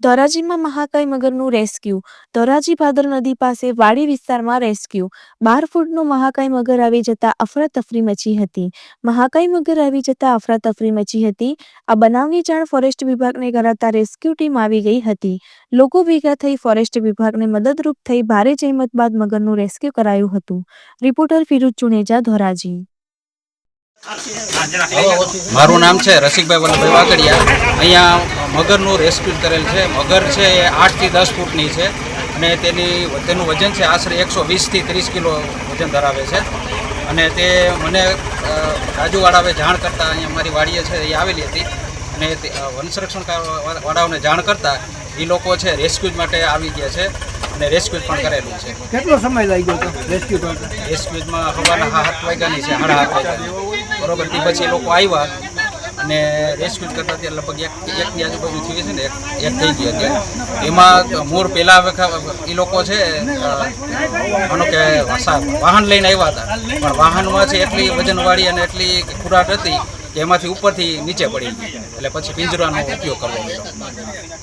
ધોરાજીમાં મહાકાય મગરનું રેસ્ક્યુ ધોરાજી ભાદર નદી પાસે વાડી વિસ્તારમાં રેસ્ક્યુ બાર ફૂટનો મહાકાય મગર આવી જતા અફરાતફરી મચી હતી. મહાકાય મગર આવી જતા અફરાતફરી મચી હતી. આ બનાવની જાણ ફોરેસ્ટ વિભાગને કરાતા રેસ્ક્યુ ટીમ આવી ગઈ હતી. લોકો ભેગા થઈ ફોરેસ્ટ વિભાગને મદદરૂપ થઈ ભારે જહેમત બાદ મગરનું રેસ્ક્યુ કરાયું હતું. રિપોર્ટર ફિરુજ ચુનેજા, ધોરાજી. મારું નામ છે રસિકભાઈ વલ્લભભાઈ વાઘડિયા. અહીંયા મગરનું રેસ્ક્યુ કરેલ છે. મગર છે એ આઠથી દસ ફૂટની છે અને તેની તેનું વજન છે આશરે એકસો વીસથી ત્રીસ કિલો વજન ધરાવે છે. અને તે મને અ, રાજુવાળાએ જાણ કરતાં અહીંયા મારી વાડીએ છે એ આવેલી હતી. અને તે, અ, વન સંરક્ષણ કા- વાળાઓને જાણ કરતાં એ લોકો છે રેસ્ક્યુ માટે આવી ગયા છે અને રેસ્ક્યુ પણ કરેલું છે. કેટલો સમય લાગ્યો હતો રેસ્ક્યુ રેસ્ક્યુમાં સવારના સાત વાગ્યાની છે સાડા સાત વાગ્યાની. બરોબર તે પછી લોકો આવ્યા. અને રેસ્ક્યુ કરતા ત્યાં લગભગ એક એકની આજુબાજુ થઈ છે ને, એક એક થઈ ગઈ હતી એમાં મોર પહેલા એ લોકો છે માનો કે વાહન લઈને આવ્યા હતા. પણ વાહનમાં છે એટલી વજનવાળી અને એટલી ખોરાક હતી કે એમાંથી ઉપરથી નીચે પડી ગઈ. એટલે પછી પિંજરાનો ઉપયોગ કરવો પડ્યો.